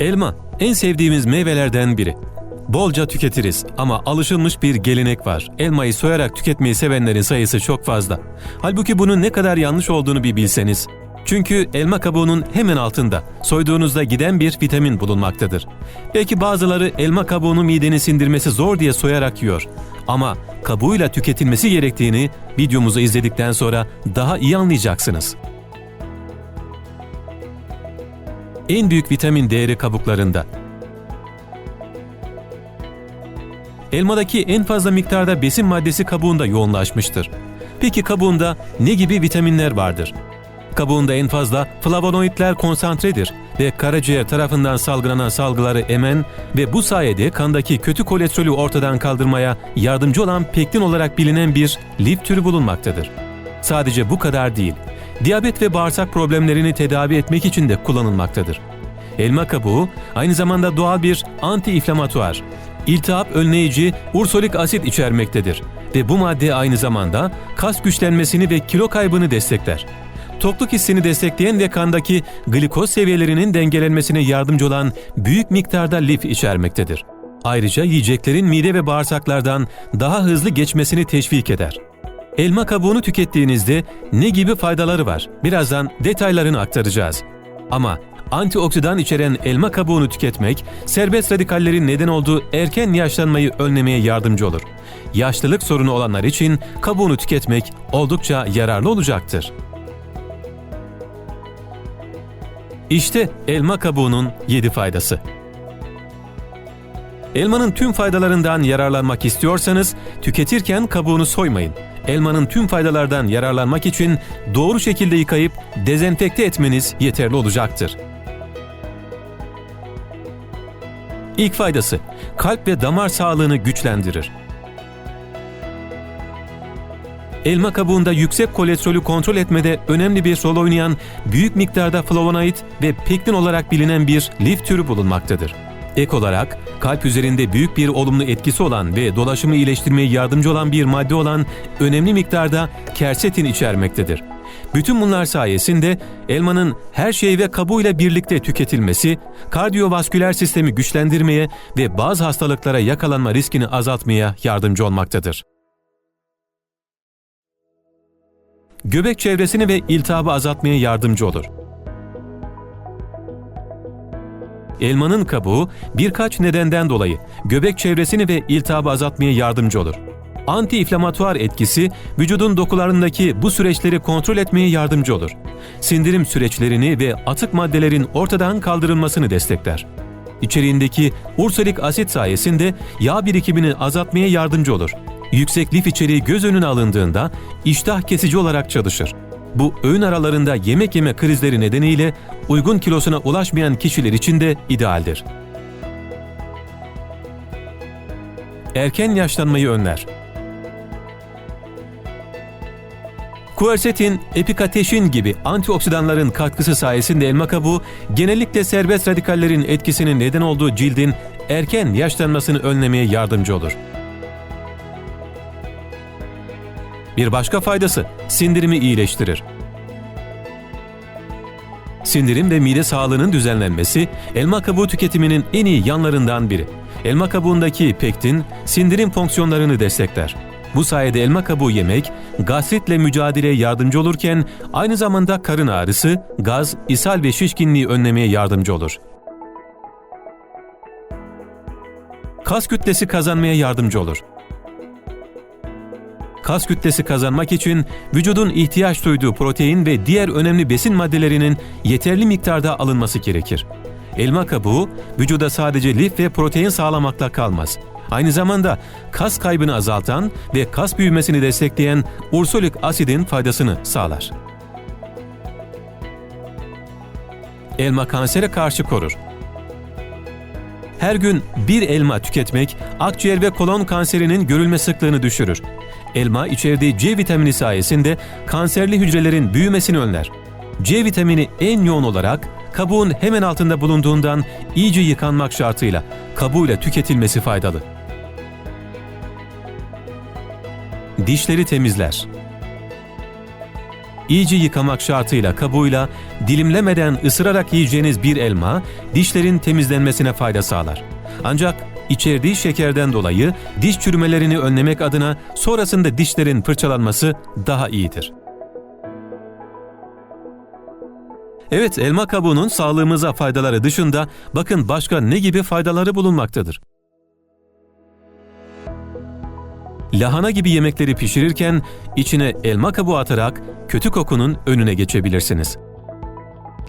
Elma en sevdiğimiz meyvelerden biri. Bolca tüketiriz ama alışılmış bir gelenek var. Elmayı soyarak tüketmeyi sevenlerin sayısı çok fazla. Halbuki bunun ne kadar yanlış olduğunu bir bilseniz. Çünkü elma kabuğunun hemen altında soyduğunuzda giden bir vitamin bulunmaktadır. Belki bazıları elma kabuğunu midenin sindirmesi zor diye soyarak yiyor. Ama kabuğuyla tüketilmesi gerektiğini videomuzu izledikten sonra daha iyi anlayacaksınız. En büyük vitamin değeri kabuklarında. Elmadaki en fazla miktarda besin maddesi kabuğunda yoğunlaşmıştır. Peki kabuğunda ne gibi vitaminler vardır? Kabuğunda en fazla flavonoidler konsantredir ve karaciğer tarafından salgılanan salgıları emen ve bu sayede kandaki kötü kolesterolü ortadan kaldırmaya yardımcı olan pektin olarak bilinen bir lif türü bulunmaktadır. Sadece bu kadar değil, diyabet ve bağırsak problemlerini tedavi etmek için de kullanılmaktadır. Elma kabuğu aynı zamanda doğal bir anti-inflamatuar, iltihap önleyici ursolik asit içermektedir ve bu madde aynı zamanda kas güçlenmesini ve kilo kaybını destekler. Tokluk hissini destekleyen ve kandaki glikoz seviyelerinin dengelenmesine yardımcı olan büyük miktarda lif içermektedir. Ayrıca yiyeceklerin mide ve bağırsaklardan daha hızlı geçmesini teşvik eder. Elma kabuğunu tükettiğinizde ne gibi faydaları var? Birazdan detaylarını aktaracağız. Ama antioksidan içeren elma kabuğunu tüketmek, serbest radikallerin neden olduğu erken yaşlanmayı önlemeye yardımcı olur. Yaşlılık sorunu olanlar için kabuğunu tüketmek oldukça yararlı olacaktır. İşte elma kabuğunun 7 faydası. Elmanın tüm faydalarından yararlanmak istiyorsanız tüketirken kabuğunu soymayın. Elmanın tüm faydalardan yararlanmak için doğru şekilde yıkayıp dezenfekte etmeniz yeterli olacaktır. İlk faydası kalp ve damar sağlığını güçlendirir. Elma kabuğunda yüksek kolesterolü kontrol etmede önemli bir rol oynayan büyük miktarda flavonoid ve pektin olarak bilinen bir lif türü bulunmaktadır. Ek olarak kalp üzerinde büyük bir olumlu etkisi olan ve dolaşımı iyileştirmeye yardımcı olan bir madde olan önemli miktarda kersetin içermektedir. Bütün bunlar sayesinde elmanın her şey ve kabuğuyla birlikte tüketilmesi, kardiyovasküler sistemi güçlendirmeye ve bazı hastalıklara yakalanma riskini azaltmaya yardımcı olmaktadır. Göbek çevresini ve iltihabı azaltmaya yardımcı olur. Elmanın kabuğu birkaç nedenden dolayı göbek çevresini ve iltihabı azaltmaya yardımcı olur. Anti-inflamatuar etkisi vücudun dokularındaki bu süreçleri kontrol etmeye yardımcı olur. Sindirim süreçlerini ve atık maddelerin ortadan kaldırılmasını destekler. İçeriğindeki ursolik asit sayesinde yağ birikimini azaltmaya yardımcı olur. Yüksek lif içeriği göz önüne alındığında iştah kesici olarak çalışır. Bu öğün aralarında yemek yeme krizleri nedeniyle uygun kilosuna ulaşmayan kişiler için de idealdir. Erken yaşlanmayı önler. Kuersetin, epikateşin gibi antioksidanların katkısı sayesinde elma kabuğu genellikle serbest radikallerin etkisinin neden olduğu cildin erken yaşlanmasını önlemeye yardımcı olur. Bir başka faydası sindirimi iyileştirir. Sindirim ve mide sağlığının düzenlenmesi elma kabuğu tüketiminin en iyi yanlarından biri. Elma kabuğundaki pektin sindirim fonksiyonlarını destekler. Bu sayede elma kabuğu yemek gastritle mücadeleye yardımcı olurken aynı zamanda karın ağrısı, gaz, ishal ve şişkinliği önlemeye yardımcı olur. Kas kütlesi kazanmaya yardımcı olur. Kas kütlesi kazanmak için vücudun ihtiyaç duyduğu protein ve diğer önemli besin maddelerinin yeterli miktarda alınması gerekir. Elma kabuğu vücuda sadece lif ve protein sağlamakla kalmaz. Aynı zamanda kas kaybını azaltan ve kas büyümesini destekleyen ursolik asidin faydasını sağlar. Elma kansere karşı korur. Her gün bir elma tüketmek akciğer ve kolon kanserinin görülme sıklığını düşürür. Elma içerdiği C vitamini sayesinde kanserli hücrelerin büyümesini önler. C vitamini en yoğun olarak kabuğun hemen altında bulunduğundan iyice yıkanmak şartıyla kabuğuyla tüketilmesi faydalı. Dişleri temizler. iyice yıkamak şartıyla kabuğuyla dilimlemeden ısırarak yiyeceğiniz bir elma dişlerin temizlenmesine fayda sağlar. Ancak içerdiği şekerden dolayı diş çürümelerini önlemek adına sonrasında dişlerin fırçalanması daha iyidir. Evet, elma kabuğunun sağlığımıza faydaları dışında bakın başka ne gibi faydaları bulunmaktadır. Lahana gibi yemekleri pişirirken içine elma kabuğu atarak kötü kokunun önüne geçebilirsiniz.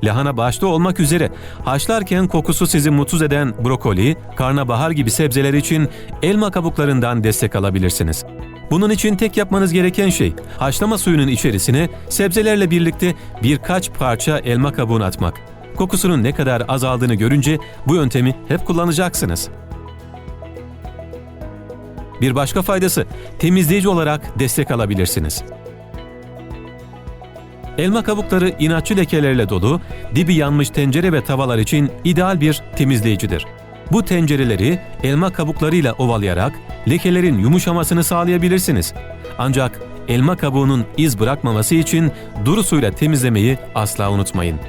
Lahana başta olmak üzere haşlarken kokusu sizi mutsuz eden brokoli, karnabahar gibi sebzeler için elma kabuklarından destek alabilirsiniz. Bunun için tek yapmanız gereken şey haşlama suyunun içerisine sebzelerle birlikte birkaç parça elma kabuğunu atmak. Kokusunun ne kadar azaldığını görünce bu yöntemi hep kullanacaksınız. Bir başka faydası temizleyici olarak destek alabilirsiniz. Elma kabukları inatçı lekelerle dolu, dibi yanmış tencere ve tavalar için ideal bir temizleyicidir. Bu tencereleri elma kabuklarıyla ovalayarak lekelerin yumuşamasını sağlayabilirsiniz. Ancak elma kabuğunun iz bırakmaması için duru suyla temizlemeyi asla unutmayın.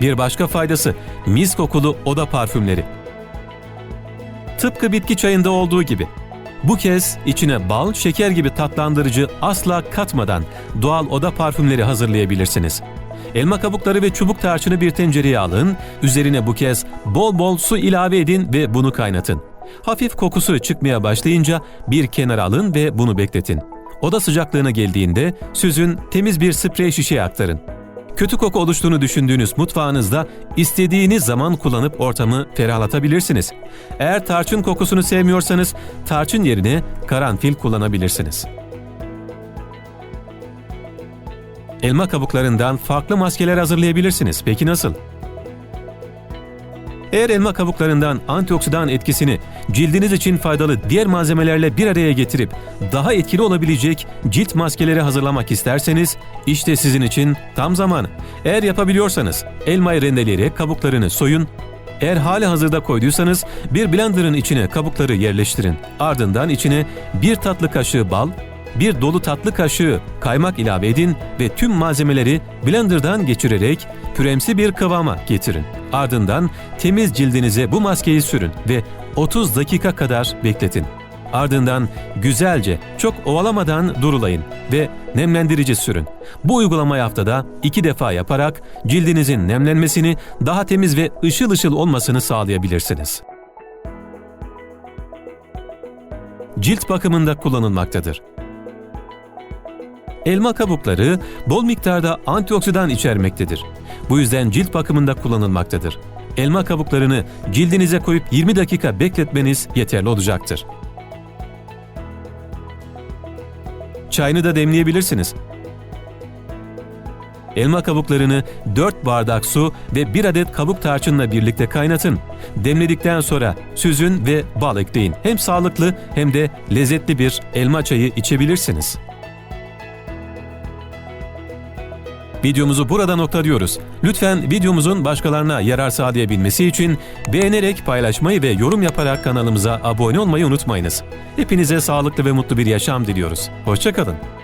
Bir başka faydası mis kokulu oda parfümleri. Tıpkı bitki çayında olduğu gibi. Bu kez içine bal, şeker gibi tatlandırıcı asla katmadan doğal oda parfümleri hazırlayabilirsiniz. Elma kabukları ve çubuk tarçını bir tencereye alın, üzerine bu kez bol bol su ilave edin ve bunu kaynatın. Hafif kokusu çıkmaya başlayınca bir kenara alın ve bunu bekletin. Oda sıcaklığına geldiğinde süzün, temiz bir sprey şişeye aktarın. Kötü koku oluştuğunu düşündüğünüz mutfağınızda istediğiniz zaman kullanıp ortamı ferahlatabilirsiniz. Eğer tarçın kokusunu sevmiyorsanız tarçın yerine karanfil kullanabilirsiniz. Elma kabuklarından farklı maskeler hazırlayabilirsiniz. Peki nasıl? Eğer elma kabuklarından antioksidan etkisini cildiniz için faydalı diğer malzemelerle bir araya getirip daha etkili olabilecek cilt maskeleri hazırlamak isterseniz işte sizin için tam zamanı. Eğer yapabiliyorsanız elmayı rendeleyerek kabuklarını soyun, eğer hali hazırda koyduysanız bir blenderın içine kabukları yerleştirin. Ardından içine bir tatlı kaşığı bal, bir dolu tatlı kaşığı kaymak ilave edin ve tüm malzemeleri blenderdan geçirerek püremsi bir kıvama getirin. Ardından temiz cildinize bu maskeyi sürün ve 30 dakika kadar bekletin. Ardından güzelce çok ovalamadan durulayın ve nemlendirici sürün. Bu uygulamayı haftada iki defa yaparak cildinizin nemlenmesini, daha temiz ve ışıl ışıl olmasını sağlayabilirsiniz. Cilt bakımında kullanılmaktadır. Elma kabukları bol miktarda antioksidan içermektedir. Bu yüzden cilt bakımında kullanılmaktadır. Elma kabuklarını cildinize koyup 20 dakika bekletmeniz yeterli olacaktır. Çayını da demleyebilirsiniz. Elma kabuklarını 4 bardak su ve 1 adet kabuk tarçınla birlikte kaynatın. Demledikten sonra süzün ve bal ekleyin. Hem sağlıklı hem de lezzetli bir elma çayı içebilirsiniz. Videomuzu burada noktalıyoruz. Lütfen videomuzun başkalarına yarar sağlayabilmesi için beğenerek paylaşmayı ve yorum yaparak kanalımıza abone olmayı unutmayınız. Hepinize sağlıklı ve mutlu bir yaşam diliyoruz. Hoşçakalın.